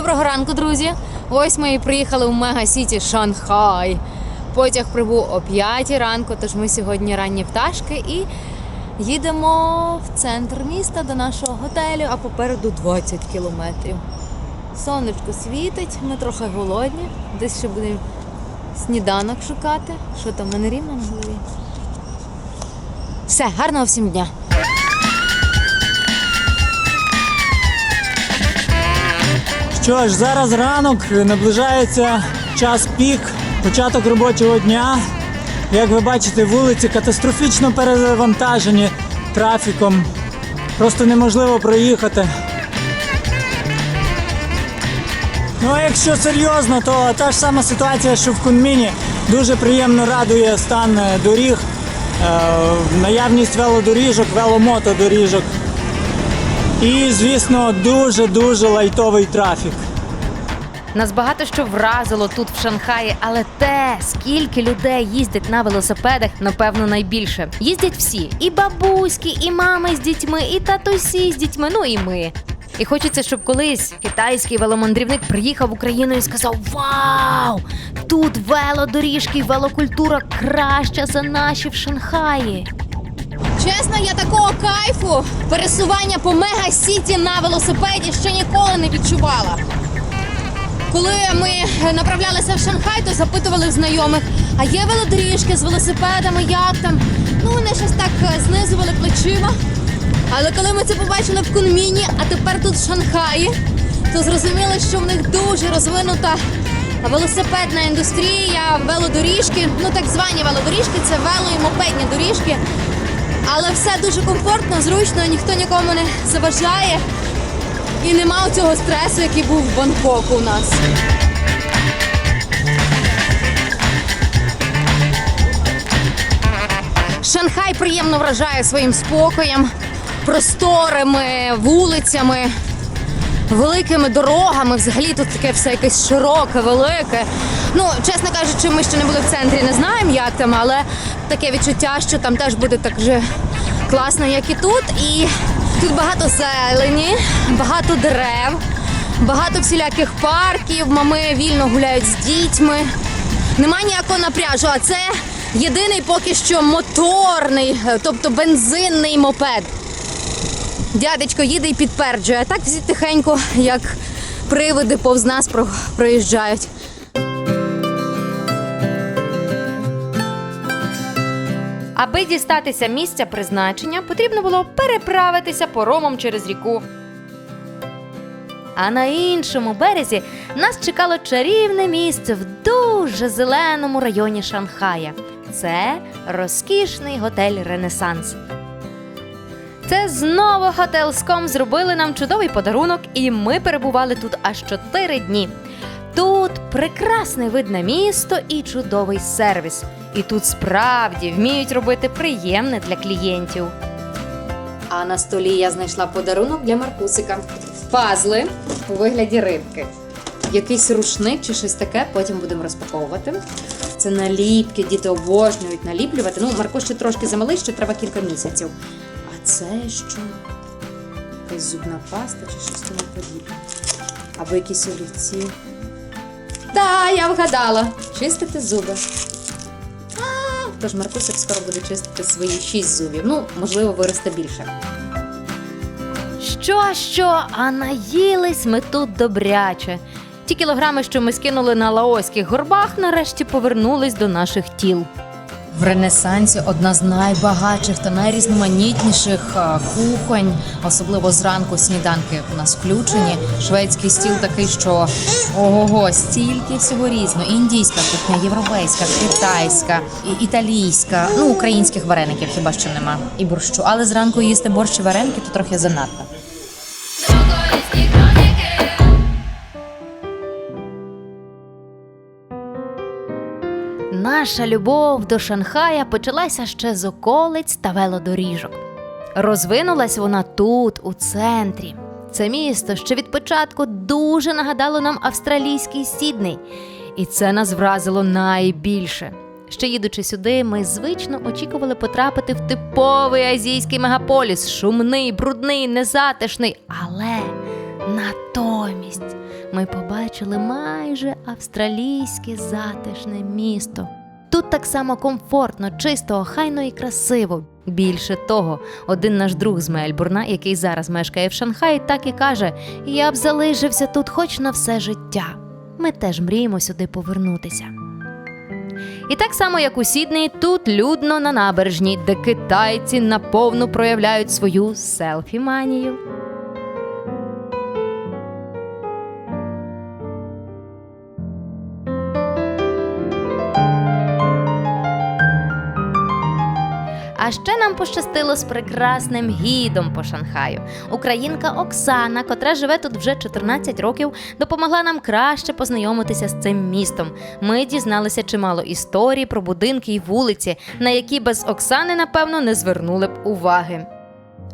ранку, друзі. Ось ми і приїхали в Мега-Сіті Шанхай. Потяг прибув о 5 ранку, тож ми сьогодні ранні пташки і їдемо в центр міста до нашого готелю, а попереду 20 кілометрів. Сонечко світить, ми трохи голодні. Десь ще будемо сніданок шукати. Що там, мене рівно на голові? Все, гарного всім дня! Що ж, зараз ранок, наближається час пік, початок робочого дня. Як ви бачите, вулиці катастрофічно перевантажені трафіком. Просто неможливо проїхати. Ну а якщо серйозно, то та ж сама ситуація, що в Кунміні. Дуже приємно радує стан доріг, е, наявність велодоріжок, веломотодоріжок. І, звісно, дуже-дуже лайтовий трафік. Нас багато що вразило тут в Шанхаї, але те, скільки людей їздять на велосипедах, напевно, найбільше. Їздять всі: і бабуськи, і мами з дітьми, і татусі з дітьми, ну і ми. І хочеться, щоб колись китайський веломандрівник приїхав в Україну і сказав: Вау! Тут велодоріжки, велокультура краща за наші в Шанхаї. Чесно, я такого кайфу пересування по мега-сіті на велосипеді ще ніколи не відчувала. Коли ми направлялися в Шанхай, то запитували в знайомих, а є велодоріжки з велосипедами, як там? Ну, вони щось так е, знизували плечима. Але коли ми це побачили в Кунміні, а тепер тут в Шанхаї, то зрозуміли, що в них дуже розвинута велосипедна індустрія, велодоріжки, ну так звані велодоріжки, це вело і мопедні доріжки. Але все дуже комфортно, зручно, ніхто нікому не заважає. І нема цього стресу, який був в Бангкоку у нас. Шанхай приємно вражає своїм спокоєм, просторими вулицями, великими дорогами. Взагалі тут таке все якесь широке, велике. Ну, чесно кажучи, ми ще не були в центрі, не знаємо, як там, але таке відчуття, що там теж буде так же класно, як і тут. І тут багато зелені, багато дерев, багато всіляких парків. Мами вільно гуляють з дітьми. Нема ніякого напряжу, а це єдиний поки що моторний, е, тобто бензинний мопед. Дядечко їде і підтверджує, а так всі тихенько, як привиди повз нас проїжджають. Аби дістатися місця призначення, потрібно було переправитися поромом через ріку. А на іншому березі нас чекало чарівне місце в дуже зеленому районі Шанхая. Це розкішний готель Ренесанс. Це знову готелском зробили нам чудовий подарунок, і ми перебували тут аж 4 дні. Тут прекрасний вид на місто і чудовий сервіс. І тут справді вміють робити приємне для клієнтів. А на столі я знайшла подарунок для Маркусика. Пазли у вигляді рибки. Якийсь рушник чи щось таке, потім будемо розпаковувати. Це наліпки, діти обожнюють наліплювати. Ну, Марко ще трошки замалий, ще треба кілька місяців. А це що? Якась зубна паста чи щось тому подібне. Або якісь олівці. Та, я вгадала. Чистити зуби. Тож Маркусик скоро буде чистити свої шість зубів. Ну, можливо, виросте більше. Що, що, а наїлись ми тут добряче. Ті кілограми, що ми скинули на лаоських горбах, нарешті повернулись до наших тіл. В Ренесансі одна з найбагатших та найрізноманітніших кухонь, особливо зранку сніданки у нас включені. Шведський стіл такий, що ого-го, стільки всього різного. Індійська кухня, європейська, китайська, італійська. Ну, українських вареників хіба що нема. І борщу. Але зранку їсти борщ і вареники то трохи занадто. Наша любов до Шанхая почалася ще з околиць та велодоріжок. Розвинулась вона тут, у центрі. Це місто ще від початку дуже нагадало нам австралійський Сідней, і це нас вразило найбільше. Ще їдучи сюди, ми звично очікували потрапити в типовий азійський мегаполіс, шумний, брудний, незатишний, але натомість ми побачили майже австралійське затишне місто. Тут так само комфортно, чисто, охайно і красиво. Більше того, один наш друг з Мельбурна, який зараз мешкає в Шанхаї, так і каже: Я б залишився тут хоч на все життя. Ми теж мріємо сюди повернутися. І так само, як у Сіднеї, тут людно на набережні, де китайці наповну проявляють свою селфі-манію. Ще нам пощастило з прекрасним гідом по Шанхаю. Українка Оксана, котра живе тут вже 14 років, допомогла нам краще познайомитися з цим містом. Ми дізналися чимало історій про будинки і вулиці, на які без Оксани, напевно, не звернули б уваги.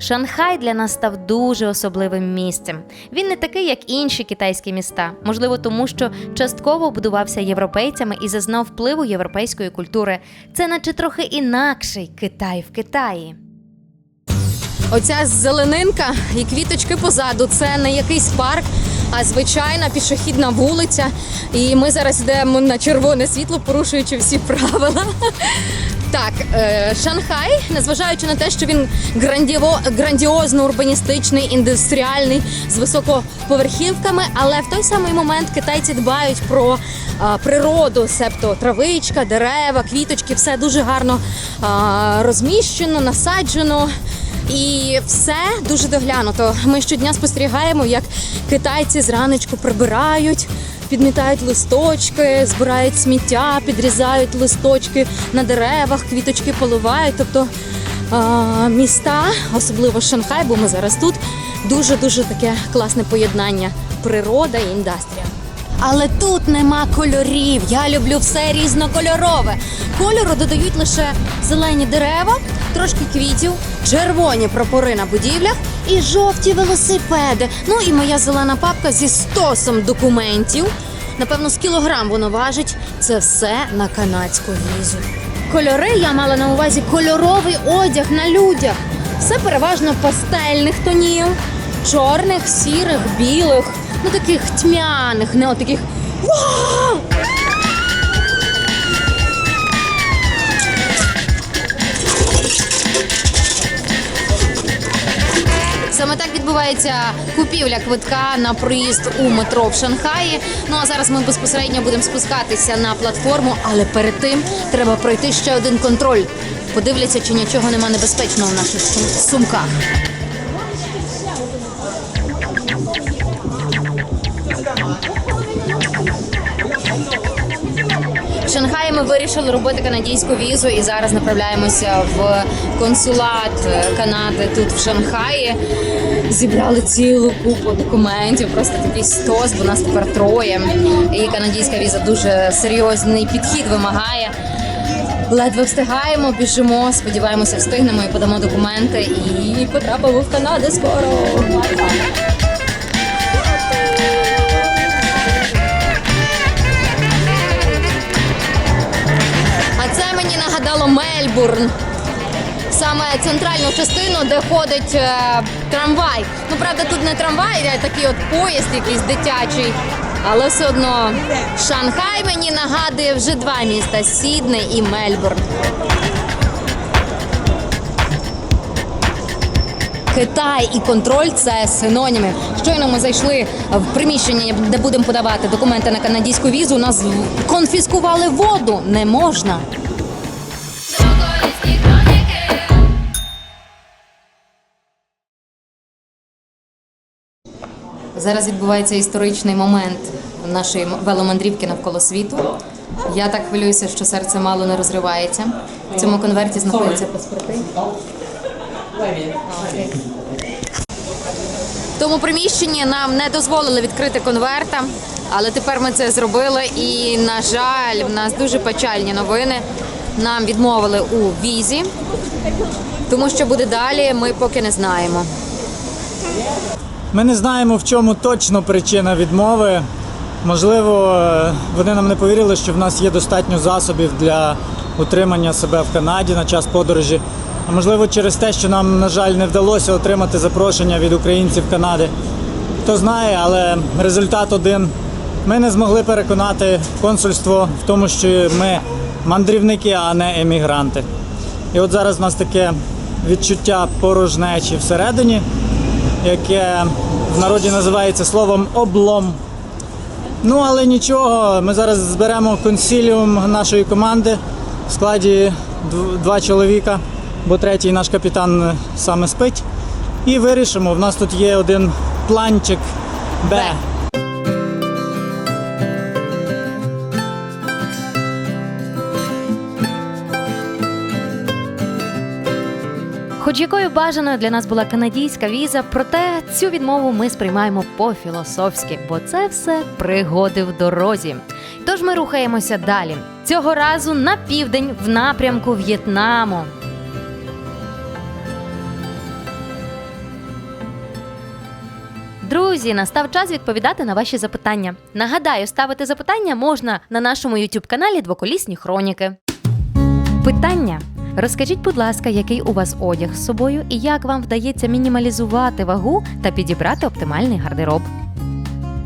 Шанхай для нас став дуже особливим місцем. Він не такий, як інші китайські міста, можливо, тому що частково будувався європейцями і зазнав впливу європейської культури. Це наче трохи інакший Китай в Китаї. Оця зеленинка і квіточки позаду це не якийсь парк, а звичайна пішохідна вулиця. І ми зараз йдемо на червоне світло, порушуючи всі правила. Так, е, Шанхай, незважаючи на те, що він грандіво, грандіозно урбаністичний, індустріальний з високоповерхівками, але в той самий момент китайці дбають про а, природу, себто травичка, дерева, квіточки, все дуже гарно а, розміщено, насаджено. І все дуже доглянуто. Ми щодня спостерігаємо, як китайці зранечку прибирають, підмітають листочки, збирають сміття, підрізають листочки на деревах, квіточки поливають. Тобто міста, особливо Шанхай, бо ми зараз тут, дуже дуже таке класне поєднання природа і індустрія. Але тут нема кольорів. Я люблю все різнокольорове. Кольору додають лише зелені дерева, трошки квітів, червоні прапори на будівлях і жовті велосипеди. Ну і моя зелена папка зі стосом документів. Напевно, з кілограм воно важить. Це все на канадську візу. Кольори я мала на увазі кольоровий одяг на людях. Все переважно пастельних тонів, чорних, сірих, білих, ну таких тьмяних, не отаких. Вау! Саме так відбувається купівля квитка на проїзд у метро в Шанхаї. Ну а зараз ми безпосередньо будемо спускатися на платформу, але перед тим треба пройти ще один контроль. Подивляться, чи нічого нема небезпечного в наших сум- сумках. В Шанхаї ми вирішили робити канадійську візу і зараз направляємося в консулат е, Канади тут в Шанхаї. Зібрали цілу купу документів, просто такий стос, бо нас тепер троє. І канадійська віза дуже серйозний підхід вимагає. Ледве встигаємо, біжимо, сподіваємося, встигнемо і подамо документи. І потрапимо в Канаду скоро. Мельбурн. Саме центральну частину, де ходить е, трамвай. Ну, правда, тут не трамвай, а такий от поїзд якийсь дитячий. Але все одно Шанхай мені нагадує вже два міста Сідней і Мельбурн. Китай і контроль це синоніми. Щойно ми зайшли в приміщення, де будемо подавати документи на канадійську візу. Нас конфіскували воду. Не можна. Зараз відбувається історичний момент нашої веломандрівки навколо світу. Я так хвилююся, що серце мало не розривається. В цьому конверті знаходяться паспорти. В тому приміщенні нам не дозволили відкрити конверта, але тепер ми це зробили. І, на жаль, в нас дуже печальні новини. Нам відмовили у візі, тому що буде далі, ми поки не знаємо. Ми не знаємо, в чому точно причина відмови. Можливо, е, вони нам не повірили, що в нас є достатньо засобів для утримання себе в Канаді на час подорожі. А можливо, через те, що нам, на жаль, не вдалося отримати запрошення від українців Канади. хто знає, але результат один. Ми не змогли переконати консульство в тому, що ми мандрівники, а не емігранти. І от зараз у нас таке відчуття порожнечі всередині, яке в народі називається словом облом. Ну, але нічого, ми зараз зберемо консиліум нашої команди в складі два чоловіка, бо третій наш капітан саме спить. І вирішимо. В нас тут є один планчик Б. Хоч якою бажаною для нас була канадійська віза, проте цю відмову ми сприймаємо по-філософськи, бо це все пригоди в дорозі. Тож ми рухаємося далі. Цього разу на південь в напрямку В'єтнаму. Друзі, настав час відповідати на ваші запитання. Нагадаю, ставити запитання можна на нашому youtube каналі Двоколісні Хроніки. Питання. Розкажіть, будь ласка, який у вас одяг з собою і як вам вдається мінімалізувати вагу та підібрати оптимальний гардероб.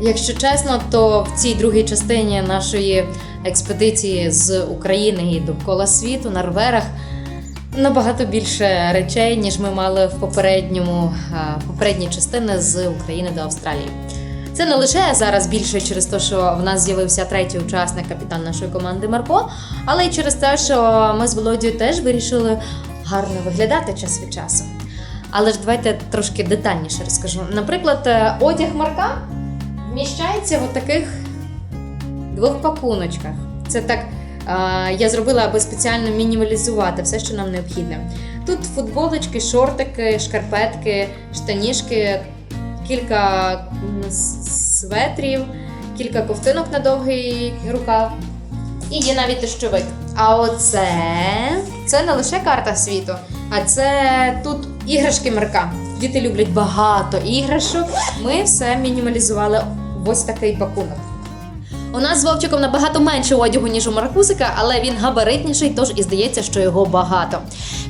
Якщо чесно, то в цій другій частині нашої експедиції з України і довкола світу на рверах набагато більше речей, ніж ми мали в попередньому а, попередній частини з України до Австралії. Це не лише зараз більше через те, що в нас з'явився третій учасник, капітан нашої команди Марко, але й через те, що ми з Володією теж вирішили гарно виглядати час від часу. Але ж давайте трошки детальніше розкажу. Наприклад, е, одяг Марка вміщається в таких двох пакуночках. Це так я зробила, аби спеціально мінімалізувати все, що нам необхідне. Тут футболочки, шортики, шкарпетки, штанішки, кілька светрів, кілька ковтинок на довгий рукав. І є навіть дощовик. А оце це не лише карта світу, а це тут іграшки Марка. Діти люблять багато іграшок. Ми все мінімалізували в ось такий пакунок. У нас з Вовчиком набагато менше одягу, ніж у Маркусика, але він габаритніший, тож і здається, що його багато.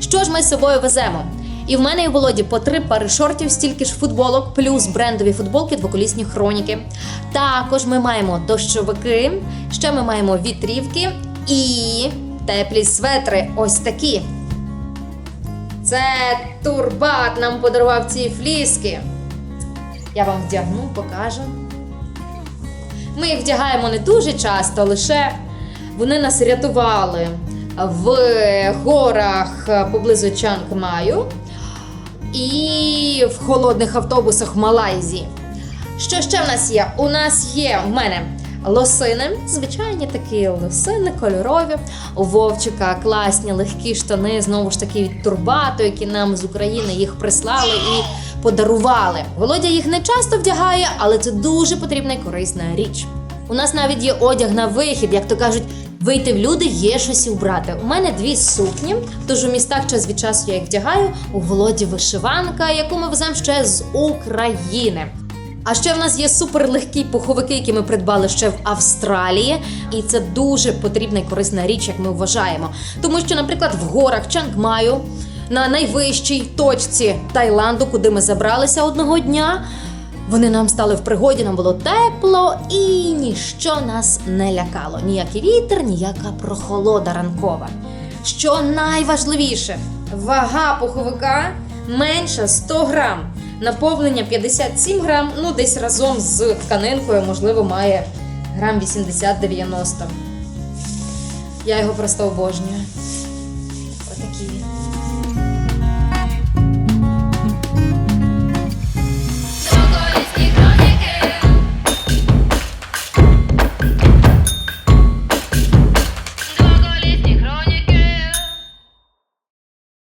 Що ж ми з собою веземо? І в мене і в Володі по три пари шортів, стільки ж футболок, плюс брендові футболки, двоколісні хроніки. Також ми маємо дощовики, ще ми маємо вітрівки і теплі светри. Ось такі. Це турбат нам подарував ці фліски. Я вам вдягну, покажу. Ми їх вдягаємо не дуже часто, лише вони нас рятували в горах поблизу Чангмаю і в холодних автобусах в Малайзії. Що ще в нас є? У нас є в мене лосини, звичайні такі лосини, кольорові. У Вовчика класні легкі штани, знову ж таки від турбату, які нам з України їх прислали і подарували. Володя їх не часто вдягає, але це дуже потрібна і корисна річ. У нас навіть є одяг на вихід, як то кажуть. Вийти в люди є щось і вбрати. У мене дві сукні, тож у містах час від часу я їх вдягаю. У Володі вишиванка, яку ми веземо ще з України. А ще в нас є суперлегкі пуховики, які ми придбали ще в Австралії, і це дуже потрібна і корисна річ, як ми вважаємо. Тому що, наприклад, в горах Чангмаю, на найвищій точці Таїланду, куди ми забралися одного дня, вони нам стали в пригоді, нам було тепло і ніщо нас не лякало. Ніякий вітер, ніяка прохолода ранкова. Що найважливіше, вага пуховика менша 100 грам. Наповнення 57 грам, ну десь разом з тканинкою, можливо, має грам 80-90. Я його просто обожнюю.